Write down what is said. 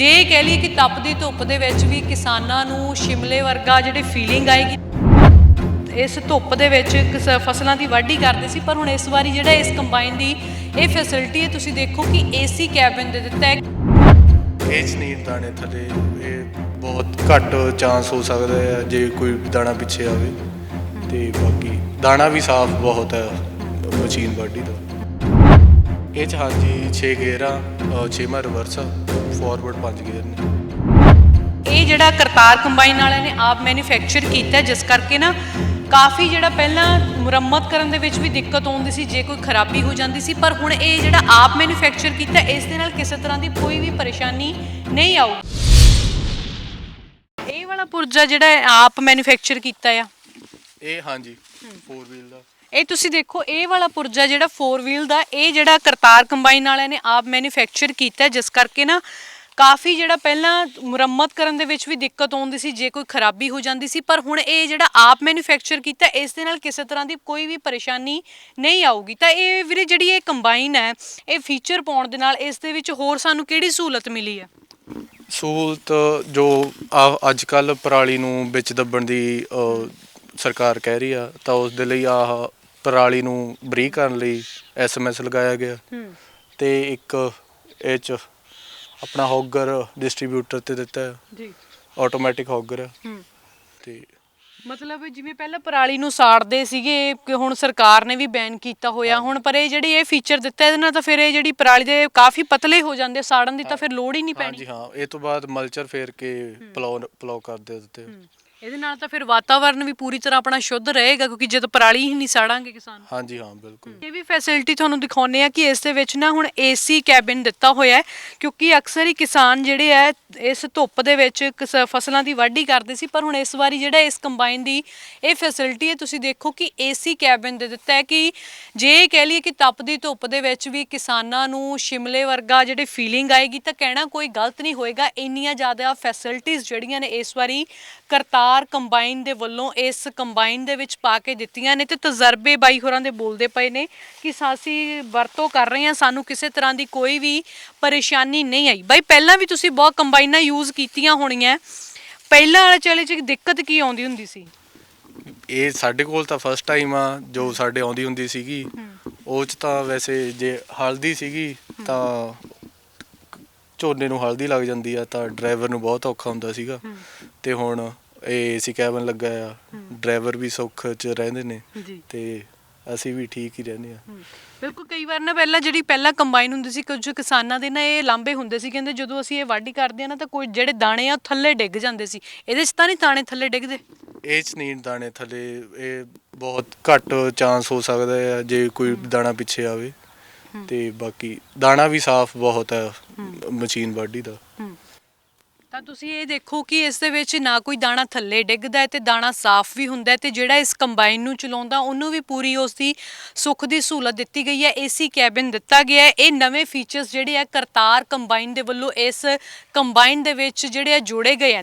ਜੇ ਕਹਿ ਲਈਏ ਕਿ ਤਪਦੀ ਧੁੱਪ ਦੇ ਵਿੱਚ ਵੀ ਕਿਸਾਨਾਂ ਨੂੰ ਸ਼ਿਮਲੇ ਵਰਗਾ ਜਿਹੜੀ ਫੀਲਿੰਗ ਆਏਗੀ, ਇਸ ਧੁੱਪ ਦੇ ਵਿੱਚ ਫਸਲਾਂ ਦੀ ਵਾਢੀ ਕਰਦੇ ਸੀ, ਪਰ ਹੁਣ ਇਸ ਵਾਰੀ ਜਿਹੜਾ ਇਸ ਕੰਬਾਈਨ ਦੀ ਇਹ ਫੈਸਿਲਿਟੀ ਹੈ, ਤੁਸੀਂ ਦੇਖੋ ਕਿ ਏਸੀ ਕੈਬਨ ਦੇ ਦਿੱਤਾ ਹੈ। ਇਹ 'ਚ ਦਾਣੇ ਥੱਲੇ, ਇਹ ਬਹੁਤ ਘੱਟ ਚਾਂਸ ਹੋ ਸਕਦਾ ਹੈ ਜੇ ਕੋਈ ਦਾਣਾ ਪਿੱਛੇ ਆਵੇ। ਤੇ ਬਾਕੀ ਦਾਣਾ ਵੀ ਸਾਫ਼ ਬਹੁਤ ਹੈ, ਮਸ਼ੀਨ ਵਾਢੀ ਦਾ। ਇਹ 'ਚ ਹਾਂਜੀ 6 ਗੇਅਰ ਆ 6ਵਾਂ ਰਿਵਰਸ ਆ ਫਾਰਵਰਡ 5 ਗੇਅਰ ਨੇ। ਇਹ ਜਿਹੜਾ ਕਰਤਾਰ ਕੰਬਾਈਨ ਵਾਲਿਆਂ ਨੇ ਆਪ ਮੈਨੂਫੈਕਚਰ ਕੀਤਾ ਜਿਸ ਕਰਕੇ ਨਾ ਕਾਫੀ ਜਿਹੜਾ ਪਹਿਲਾਂ ਮੁਰੰਮਤ ਕਰਨ ਦੇ ਵਿੱਚ ਵੀ ਦਿੱਕਤ ਆਉਂਦੀ ਸੀ ਜੇ ਕੋਈ ਖਰਾਬੀ ਹੋ ਜਾਂਦੀ ਸੀ ਪਰ ਹੁਣ ਇਹ ਜਿਹੜਾ ਆਪ ਮੈਨੂਫੈਕਚਰ ਕੀਤਾ ਇਸ ਦੇ ਨਾਲ ਕਿਸੇ ਤਰ੍ਹਾਂ ਦੀ ਕੋਈ ਵੀ ਪਰੇਸ਼ਾਨੀ ਨਹੀਂ ਆਊਗੀ ਇਹ ਵਾਲਾ ਪੁਰਜਾ ਜਿਹੜਾ ਆਪ ਮੈਨੂਫੈਕਚਰ ਕੀਤਾ ਆ। ਇਹ ਹਾਂਜੀ 4 ਵੀਲ ਦਾ। ਇਹ ਤੁਸੀਂ ਦੇਖੋ, ਇਹ ਵਾਲਾ ਪੁਰਜਾ ਜਿਹੜਾ 4 ਵੀਲ ਦਾ, ਇਹ ਜਿਹੜਾ ਕਰਤਾਰ ਕੰਬਾਈਨ ਵਾਲਿਆਂ ਨੇ ਆਪ ਮੈਨੂਫੈਕਚਰ ਕੀਤਾ, ਜਿਸ ਕਰਕੇ ਨਾ ਕਾਫੀ ਜਿਹੜਾ ਪਹਿਲਾਂ ਮੁਰੰਮਤ ਕਰਨ ਦੇ ਵਿੱਚ ਵੀ ਦਿੱਕਤ ਆਉਂਦੀ ਸੀ, ਜੇ ਕੋਈ ਖਰਾਬੀ ਹੋ ਜਾਂਦੀ ਸੀ, ਪਰ ਹੁਣ ਇਹ ਜਿਹੜਾ ਆਪ ਮੈਨੂਫੈਕਚਰ ਕੀਤਾ, ਇਸ ਦੇ ਨਾਲ ਕਿਸੇ ਤਰ੍ਹਾਂ ਦੀ ਕੋਈ ਵੀ ਪਰੇਸ਼ਾਨੀ ਨਹੀਂ ਆਊਗੀ। ਤਾਂ ਇਹ ਵੀਰੇ ਜਿਹੜੀ ਇਹ ਕੰਬਾਈਨ ਹੈ, ਇਹ ਫੀਚਰ ਪਾਉਣ ਦੇ ਨਾਲ ਇਸ ਦੇ ਵਿੱਚ ਹੋਰ ਸਾਨੂੰ ਕਿਹੜੀ ਸਹੂਲਤ ਮਿਲੀ ਹੈ? ਸਹੂਲਤ ਜੋ ਅੱਜ ਕੱਲ ਪਰਾਲੀ ਨੂੰ ਵਿੱਚ ਦੱਬਣ ਦੀ ਸਰਕਾਰ ਕਹਿ ਰਹੀ ਆ, ਤਾਂ ਉਸ ਦੇ ਲਈ ਆਹ ਪਰਾਲੀ ਨੂੰ ਬਰੀਕ ਕਰਨ ਲਈ ਐਸਐਮਐਸ ਲਗਾਇਆ ਗਿਆ। ਹੂੰ। ਤੇ ਇੱਕ ਇਹ ਚ ਆਪਣਾ ਹੌਗਰ ਡਿਸਟ੍ਰੀਬਿਊਟਰ ਤੇ ਦਿੱਤਾ ਹੈ। ਜੀ। ਆਟੋਮੈਟਿਕ ਹੌਗਰ। ਹੈ। ਹੂੰ ਤੇ ਮਤਲਬ ਜਿਵੇਂ ਪਹਿਲਾਂ ਪਰਾਲੀ ਨੂੰ ਸਾੜਦੇ ਸੀਗੇ ਕਿ ਹੁਣ ਸਰਕਾਰ ਨੇ ਵੀ ਬੈਨ ਕੀਤਾ ਹੋਇਆ। ਹੁਣ ਪਰ ਇਹ ਜਿਹੜੀ ਇਹ ਫੀਚਰ ਦਿੱਤਾ ਇਹਦੇ ਨਾਲ ਤਾਂ ਫਿਰ ਇਹ ਜਿਹੜੀ ਪਰਾਲੀ ਦੇ ਕਾਫੀ ਪਤਲੇ ਹੋ ਜਾਂਦੇ ਸਾੜਨ ਦੀ ਤਾਂ ਫਿਰ ਲੋੜ ਹੀ ਨਹੀਂ ਪੈਣੀ। ਹਾਂਜੀ ਹਾਂ। ਇਹ ਤੋਂ ਬਾਅਦ ਮਲਚਰ ਫੇਰ ਕੇ ਪਲਾਉ ਪਲਾਉ ਕਰ ਦੇ ਦਿੱਤੇ। ਹੂੰ। ਇਹਦੇ ਨਾਲ ਤਾਂ ਫਿਰ ਵਾਤਾਵਰਨ ਵੀ ਪੂਰੀ ਤਰ੍ਹਾਂ ਆਪਣਾ ਸ਼ੁੱਧ ਰਹੇਗਾ ਕਿਉਂਕਿ ਜਦੋਂ ਪਰਾਲੀ ਹੀ ਨਹੀਂ ਸਾੜਾਂਗੇ ਕਿਸਾਨ। ਹਾਂਜੀ ਹਾਂ ਬਿਲਕੁਲ। ਇਹ ਵੀ ਫੈਸਿਲਿਟੀ ਤੁਹਾਨੂੰ ਦਿਖਾਉਨੇ ਆ ਕਿ ਇਸ ਦੇ ਵਿੱਚ ਨਾ ਹੁਣ ਏਸੀ ਕੈਬਿਨ ਦਿੱਤਾ ਹੋਇਆ ਹੈ ਕਿਉਂਕਿ ਅਕਸਰ ਹੀ ਕਿਸਾਨ ਜਿਹੜੇ ਆ ਇਸ ਧੁੱਪ ਦੇ ਵਿੱਚ ਕਿਸ- ਫਸਲਾਂ ਦੀ ਵਾਢੀ ਕਰਦੇ ਸੀ ਪਰ ਹੁਣ ਇਸ ਵਾਰੀ ਜਿਹੜਾ ਇਸ ਕੰਬਾਈਨ ਦੀ ਇਹ ਫੈਸਿਲਿਟੀ ਹੈ ਤੁਸੀਂ ਦੇਖੋ ਕਿ ਏਸੀ ਕੈਬਿਨ ਦੇ ਦਿੱਤਾ ਹੈ ਕਿ ਜੇ ਕਹਿ ਲਈਏ ਕਿ ਤਪਦੀ ਧੁੱਪ ਦੇ ਵਿੱਚ ਵੀ ਕਿਸਾਨਾਂ ਨੂੰ ਸ਼ਿਮਲੇ ਵਰਗਾ ਜਿਹੜੇ ਫੀਲਿੰਗ ਆਏਗੀ ਤਾਂ ਕਹਿਣਾ ਕੋਈ ਗਲਤ ਨਹੀਂ ਹੋਏਗਾ। ਇੰਨੀਆਂ ਜ਼ਿਆਦਾ ਫੈਸਿਲਿਟੀਆਂ ਜਿਹੜੀਆਂ ਨੇ ਇਸ ਵਾਰੀ ਕਰਤਾਰ ਕੰਬਾਈਨ ਦੇ ਵੱਲੋਂ ਇਸ ਕੰਬਾਈਨ ਦੇ ਵਿੱਚ ਪਾ ਕੇ ਦਿੱਤੀਆਂ ਨੇ ਤੇ ਤਜਰਬੇ ਬਾਈ ਹੋਰਾਂ ਦੇ ਬੋਲਦੇ ਪਏ ਨੇ ਕਿ ਅਸੀਂ ਵਰਤੋਂ ਕਰ ਰਹੇ ਹਾਂ ਸਾਨੂੰ ਕਿਸੇ ਤਰ੍ਹਾਂ ਦੀ ਕੋਈ ਵੀ ਪਰੇਸ਼ਾਨੀ ਨਹੀਂ ਆਈ। ਬਾਈ ਪਹਿਲਾਂ ਵੀ ਤੁਸੀਂ ਬਹੁਤ ਕੰਬਾਈਨਾਂ ਯੂਜ਼ ਕੀਤੀਆਂ ਹੋਣੀਆਂ। ਪਹਿਲਾਂ ਵਾਲੇ ਚਲੇ ਚ ਦਿੱਕਤ ਕੀ ਆਉਂਦੀ ਹੁੰਦੀ ਸੀ? ਇਹ ਸਾਡੇ ਕੋਲ ਤਾਂ ਫਸਟ ਟਾਈਮ ਆ ਜੋ ਸਾਡੇ ਆਉਂਦੀ ਹੁੰਦੀ ਸੀਗੀ। ਉਹ ਚ ਤਾਂ ਵੈਸੇ ਜੇ ਹਲਦੀ ਸੀਗੀ ਤਾਂ ਝੋਨੇ ਨੂੰ ਹਲਦੀ ਲੱਗ ਜਾਂਦੀ ਆ ਤਾਂ ਡਰਾਈਵਰ ਨੂੰ ਬਹੁਤ ਔਖਾ ਹੁੰਦਾ ਸੀਗਾ। ਤੇ ਹੁਣ ਏਸੀ ਕੈਬਨ ਲੱਗਾ ਆ। ਡਰਾਈਵਰ ਵੀ ਸੁੱਖ ਚ ਰਹਿੰਦੇ ਨੇ ਜੀ। ਤੇ ਅਸੀਂ ਵੀ ਠੀਕ ਹੀ ਰਹਿੰਦੇ ਆ। ਬਿਲਕੁਲ ਕਈ ਵਾਰ ਨਾ ਪਹਿਲਾਂ ਜਿਹੜੀ ਪਹਿਲਾਂ ਕੰਬਾਈਨ ਹੁੰਦੀ ਸੀ ਕੁਝ ਕਿਸਾਨਾਂ ਦੇ ਨਾ ਇਹ ਲਾਂਬੇ ਹੁੰਦੇ ਸੀ ਕਹਿੰਦੇ ਜਦੋਂ ਅਸੀਂ ਇਹ ਵਾਢੀ ਕਰਦੇ ਆ ਨਾ ਤਾਂ ਕੋਈ ਜਿਹੜੇ ਦਾਣੇ ਆ ਉਹ ਥੱਲੇ ਡਿੱਗ ਜਾਂਦੇ ਸੀ। ਇਹਦੇ 'ਚ ਤਾਂ ਨਹੀਂ ਦਾਣੇ ਥੱਲੇ ਡਿੱਗਦੇ? ਇਹ ਚ ਨਹੀਂ ਦਾਣੇ ਥੱਲੇ ਇਹ ਬਹੁਤ ਘੱਟ ਚਾਂਸ ਹੋ ਸਕਦਾ ਹੈ ਜੇ ਕੋਈ ਦਾਣਾ ਪਿੱਛੇ ਆਵੇ ਤੇ ਬਾਕੀ ਦਾਣਾ ਵੀ ਸਾਫ਼ ਬਹੁਤ ਹੈ। ਮਸ਼ੀਨ ਬਾਡੀ ਦਾ। ਤਾਂ ਤੁਸੀਂ ਇਹ ਦੇਖੋ ਕਿ ਇਸ ਦੇ ਵਿੱਚ ਨਾ ਕੋਈ ਦਾਣਾ ਥੱਲੇ ਡਿੱਗਦਾ ਹੈ ਤੇ ਦਾਣਾ ਸਾਫ਼ ਵੀ ਹੁੰਦਾ ਹੈ ਤੇ ਜਿਹੜਾ ਇਸ ਕੰਬਾਈਨ ਨੂੰ ਚਲਾਉਂਦਾ, ਉਹਨੂੰ ਵੀ ਪੂਰੀ ਉਸ ਦੀ ਸੁੱਖ ਦੀ ਸਹੂਲਤ ਦਿੱਤੀ ਗਈ ਹੈ। ਏਸੀ ਕੈਬਿਨ ਦਿੱਤਾ ਗਿਆ ਹੈ। ਇਹ ਨਵੇਂ ਫੀਚਰਸ ਜਿਹੜੇ ਆ ਕਰਤਾਰ ਕੰਬਾਈਨ ਦੇ ਵੱਲੋਂ ਇਸ ਕੰਬਾਈਨ ਦੇ ਵਿੱਚ ਜਿਹੜੇ ਆ ਜੋੜੇ ਗਏ ਆ।